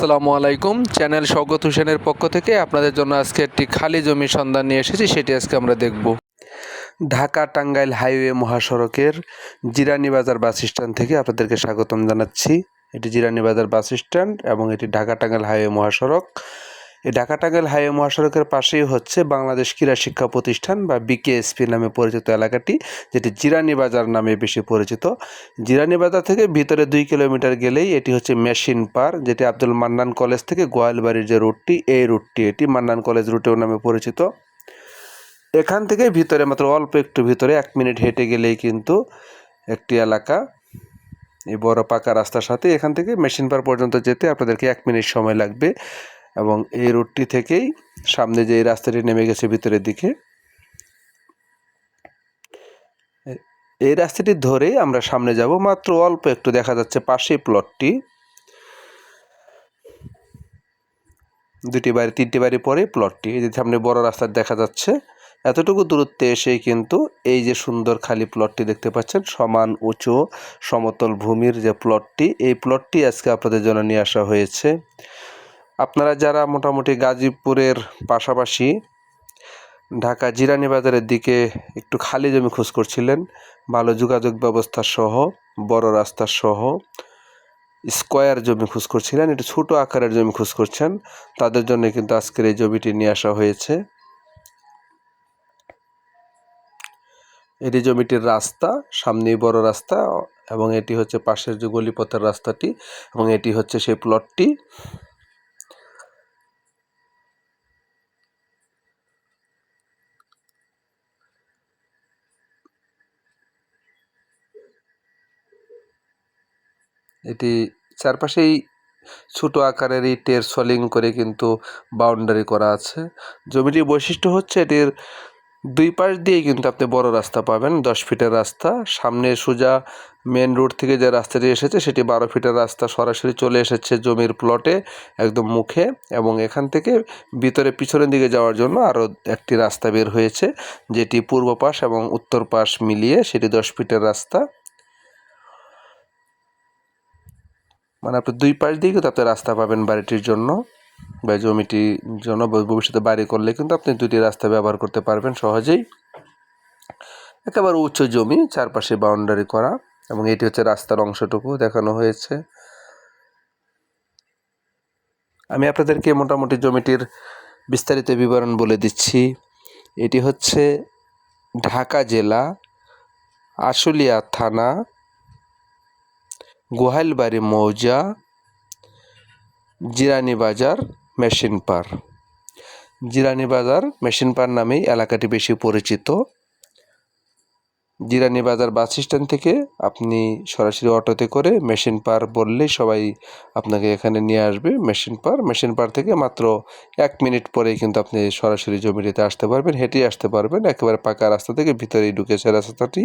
আসসালামু আলাইকুম। চ্যানেল স্বগত হোসেনের পক্ষ থেকে আপনাদের জন্য আজকে একটি খালি জমির সন্ধান নিয়ে এসেছি, সেটি আজকে আমরা দেখব। ঢাকা টাঙ্গাইল হাইওয়ে মহাসড়কের জিরানি বাজার বাস স্ট্যান্ড থেকে আপনাদেরকে স্বাগতম জানাচ্ছি। এটি জিরানি বাজার বাস স্ট্যান্ড এবং এটি ঢাকা টাঙ্গাইল হাইওয়ে মহাসড়ক। এই ঢাকা টাঙ্গাইল হাইওয়ে মহাসড়কের পাশেই হচ্ছে বাংলাদেশ ক্রীড়া শিক্ষা প্রতিষ্ঠান বা বিকেএসপি নামে পরিচিত এলাকাটি, যেটি জিরানি বাজার নামে বেশি পরিচিত। জিরানি বাজার থেকে ভিতরে দুই কিলোমিটার গেলেই এটি হচ্ছে মেশিন পার, যেটি আব্দুল মান্নান কলেজ থেকে গোয়ালবাড়ির যে রুটটি, এই রুটটি এটি মান্নান কলেজ রুটেও নামে পরিচিত। এখান থেকে ভিতরে মাত্র অল্প একটু ভিতরে এক মিনিট হেঁটে গেলেই কিন্তু একটি এলাকা। এই বড় পাকা রাস্তার সাথে এখান থেকে মেশিন পার পর্যন্ত যেতে আপনাদেরকে এক মিনিট সময় লাগবে। এবং এই রুটটি থেকেই সামনে যে এই রাস্তাটি নেমে গেছে ভিতরের দিকে, এই রাস্তাটি ধরেই আমরা সামনে যাব, মাত্র অল্প একটু দেখা যাচ্ছে পাশেই প্লটটি। দুটি বাড়ি, তিনটি বাড়ি পরে প্লটটি, এই যে সামনে বড় রাস্তা দেখা যাচ্ছে। এতটুকু দূরত্বে এসেই কিন্তু এই যে সুন্দর খালি প্লটটি দেখতে পাচ্ছেন, সমান উঁচু সমতল ভূমির যে প্লটটি, এই প্লটটি আজকে আপনাদের জন্য নিয়ে আসা হয়েছে। আপনারা যারা মোটামুটি গাজীপুরের পাশাপাশি ঢাকা জিরানি বাজারের দিকে একটু খালি জমি খোঁজ করছিলেন, ভালো যোগাযোগ ব্যবস্থা সহ, বড় রাস্তা সহ, স্কোয়ার জমি খোঁজ করছিলেন, একটু ছোট আকারের জমি খোঁজ করছেন, তাদের জন্য কিন্তু আজকের এই জমিটি নিয়ে আসা হয়েছে। এটি জমিটির রাস্তা, সামনেই বড় রাস্তা এবং এটি হচ্ছে পাশের যে গলিপথের রাস্তাটি এবং এটি হচ্ছে সেই প্লটটি এটি চারপাশেই ছোট আকারের ইটের সলিং করে কিন্তু বাউন্ডারি করা আছে। জমিটির বৈশিষ্ট্য হচ্ছে এটির দুই পাশ দিয়ে কিন্তু আপনি বড় রাস্তা পাবেন, দশ ফিটের রাস্তা। সামনে সোজা মেন রোড থেকে যে রাস্তাটি এসেছে, সেটি বারো ফিটের রাস্তা সরাসরি চলে এসেছে জমির প্লটে একদম মুখে। এবং এখান থেকে ভিতরে পিছনের দিকে যাওয়ার জন্য আরও একটি রাস্তা বের হয়েছে, যেটি পূর্ব পাশ এবং উত্তর পাশ মিলিয়ে সেটি দশ ফিটের রাস্তা। মানে আপনি দুই পাশ দিয়ে কিন্তু আপনি রাস্তা পাবেন বাড়িটির জন্য বা জমিটির জন্য ভবিষ্যতে বাড়ি করলে কিন্তু আপনি দুটি রাস্তা ব্যবহার করতে পারবেন সহজেই। একেবারে উচ্চ জমি, চারপাশে বাউন্ডারি করা এবং এটি হচ্ছে রাস্তার অংশটুকু দেখানো হয়েছে। আমি আপনাদেরকে মোটামুটি জমিটির বিস্তারিত বিবরণ বলে দিচ্ছি। এটি হচ্ছে ঢাকা জেলা আশুলিয়া থানা গোহাইলবাড়ি মৌজা, জিরানি বাজার, মেশিন পার। জিরানি বাজার, মেশিন পার নামেই এলাকাটি বেশি পরিচিত। জিরানি বাজার বাস স্ট্যান্ড থেকে আপনি সরাসরি অটোতে করে মেশিন পার বললেই সবাই আপনাকে এখানে নিয়ে আসবে মেশিন পার। মেশিন পার থেকে মাত্র এক মিনিট পরেই কিন্তু আপনি সরাসরি জমিটিতে আসতে পারবেন হেঁটে আসতে পারবেন। একেবারে পাকা রাস্তা থেকে ভিতরেই ঢুকেছে রাস্তাটি।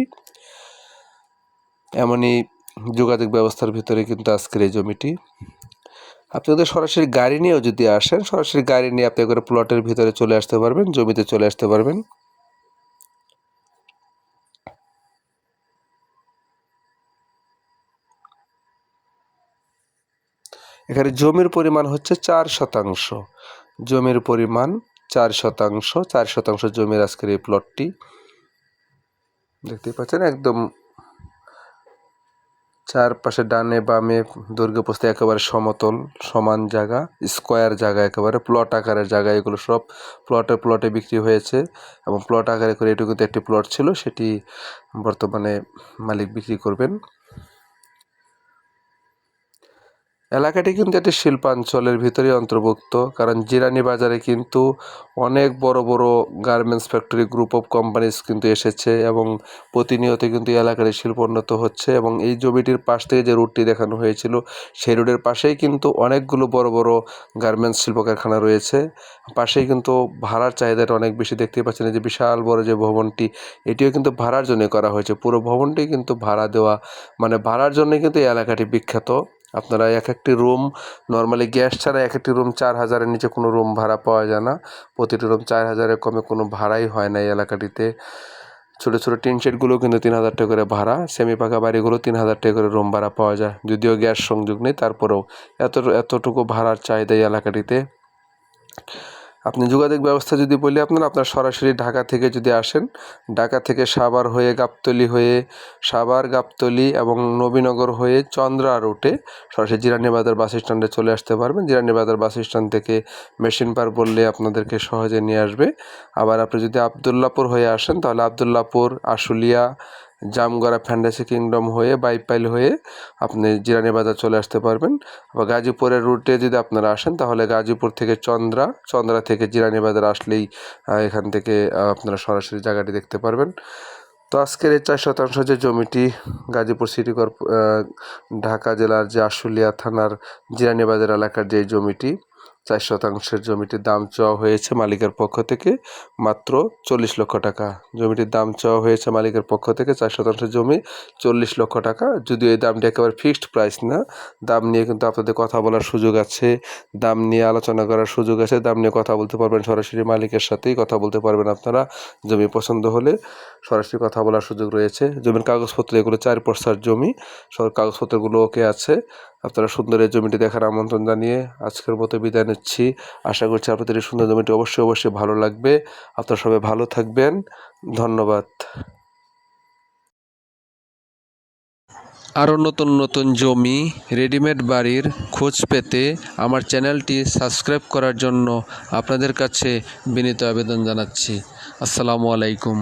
এমনই যোগাযোগ ব্যবস্থার ভিতরে কিন্তু আজকের এই জমিটি। আপনি যদি সরাসরি গাড়ি নিয়েও যদি আসেন, সরাসরি গাড়ি নিয়ে আপনি করে প্লটের ভিতরে চলে আসতে পারবেন, জমিতে চলে আসতে পারবেন। এখানে জমির পরিমাণ হচ্ছে চার শতাংশ। জমির পরিমাণ চার শতাংশ চার শতাংশ জমির আজকের এই প্লটটি। দেখতেই পাচ্ছেন, একদম চারপাশে ডানে বামে প্রস্থে একেবারে সমতল, সমান জায়গা স্কোয়ার জায়গা একেবারে প্লট আকারের জায়গা, এগুলো সব প্লটে প্লটে বিক্রি হয়েছে এবং প্লট আকারে করে এটুকুতে একটি প্লট ছিল, সেটি বর্তমানে মালিক বিক্রি করবেন। এলাকাটি কিন্তু একটি শিল্পাঞ্চলের ভিতরে অন্তর্ভুক্ত, কারণ জিরানি বাজারে কিন্তু অনেক বড় বড় garments factory group of companies কিন্তু এসেছে এবং প্রতিনিয়ত কিন্তু এই এলাকার শিল্প উন্নত হচ্ছে এবং এই জমিটির পাশ থেকে যে রুটটি দেখানো হয়েছিল, সেই রোডের পাশেই কিন্তু অনেকগুলো বড় বড় গার্মেন্টস শিল্প কারখানা রয়েছে। পাশেই কিন্তু ভাড়ার চাহিদাটা অনেক বেশি দেখতে পাচ্ছেন যে বিশাল বড় যে ভবনটি, এটিও কিন্তু ভাড়ার জন্য করা হয়েছে। পুরো ভবনটি কিন্তু ভাড়া দেওয়া মানে ভাড়ার জন্য কিন্তু এই এলাকাটি বিখ্যাত। আপনারা এক একটি রুম নর্মালি গ্যাস ছাড়া এক একটি রুম চার হাজারের নিচে কোনো রুম ভাড়া পাওয়া যায় না। প্রতিটি রুম চার হাজারের কমে কোনো ভাড়াই হয় না এই এলাকাটিতে। ছোটো ছোটো টিন শেডগুলো কিন্তু তিন হাজার টাকা করে ভাড়া সেমি পাকা বাড়িগুলো তিন হাজার টাকা করে রুম ভাড়া পাওয়া যায়। যদিও গ্যাস সংযোগ নেই, তারপরেও এত, এতটুকু ভাড়ার চাহিদা এই এলাকাটিতে। আপনি যোগাযোগ ব্যবস্থা যদি বলি আপনার আপনার সরাসরি ঢাকা থেকে যদি আসেন, ঢাকা থেকে সাভার হয়ে গাবতলি হয়ে, সাভার, গাবতলি এবং নবীনগর হয়ে চন্দ্রা রুটে সরাসরি জিরানি বাজার বাস স্ট্যান্ডে চলে আসতে পারবেন। জিরানি বাজার বাস স্ট্যান্ড থেকে মেশিন পার বললে আপনাদেরকে সহজে নিয়ে আসবে। আবার আপনি যদি আবদুল্লাপুর হয়ে আসেন, তাহলে আবদুল্লাপুর, আশুলিয়া জামগড়া ফ্যান্টাসি কিংডম হয়ে, বাইপাইল হয়ে আপনি জিরানি বাজার চলে আসতে পারবেন। আবার গাজীপুরের রুটে যদি আপনারা আসেন, তাহলে গাজীপুর থেকে চন্দ্রা চন্দ্রা থেকে জিরানি বাজার আসলেই এখান থেকে আপনারা সরাসরি জায়গাটি দেখতে পারবেন। তো আজকের এই চার শতাংশ যে জমিটি, গাজীপুর সিটি কর্প ঢাকা জেলার যে আশুলিয়া থানার জিরানি বাজার এলাকার যে জমিটি চার শতাংশের জমিটির দাম চাওয়া হয়েছে মালিকের পক্ষ থেকে মাত্র চল্লিশ লক্ষ টাকা। জমিটির দাম চাওয়া হয়েছে মালিকের পক্ষ থেকে চার শতাংশের জমি চল্লিশ লক্ষ টাকা। যদিও এই দামটি একেবারে ফিক্সড প্রাইস না, দাম নিয়ে কিন্তু আপনাদের কথা বলার সুযোগ আছে। দাম নিয়ে আলোচনা করার সুযোগ আছে, দাম নিয়ে কথা বলতে পারবেন সরাসরি মালিকের সাথেই কথা বলতে পারবেন আপনারা। জমি পছন্দ হলে সরাসরি কথা বলার সুযোগ রয়েছে। জমির কাগজপত্র, এগুলো চার পর্সার জমি। কাগজপত্রগুলো ওকে আছে। আপনারা সুন্দর এই জমিটি দেখার আমন্ত্রণ জানিয়ে আজকের মতো বিদায় নিচ্ছি। আশা করছি আপনাদের এই সুন্দর জমিটি অবশ্যই অবশ্যই ভালো লাগবে। আপনারা সবাই ভালো থাকবেন। ধন্যবাদ। আরও নতুন নতুন জমি, রেডিমেড বাড়ির খোঁজ পেতে আমার চ্যানেলটি সাবস্ক্রাইব করার জন্য আপনাদের কাছে বিনীত আবেদন জানাচ্ছি। আসসালামু আলাইকুম।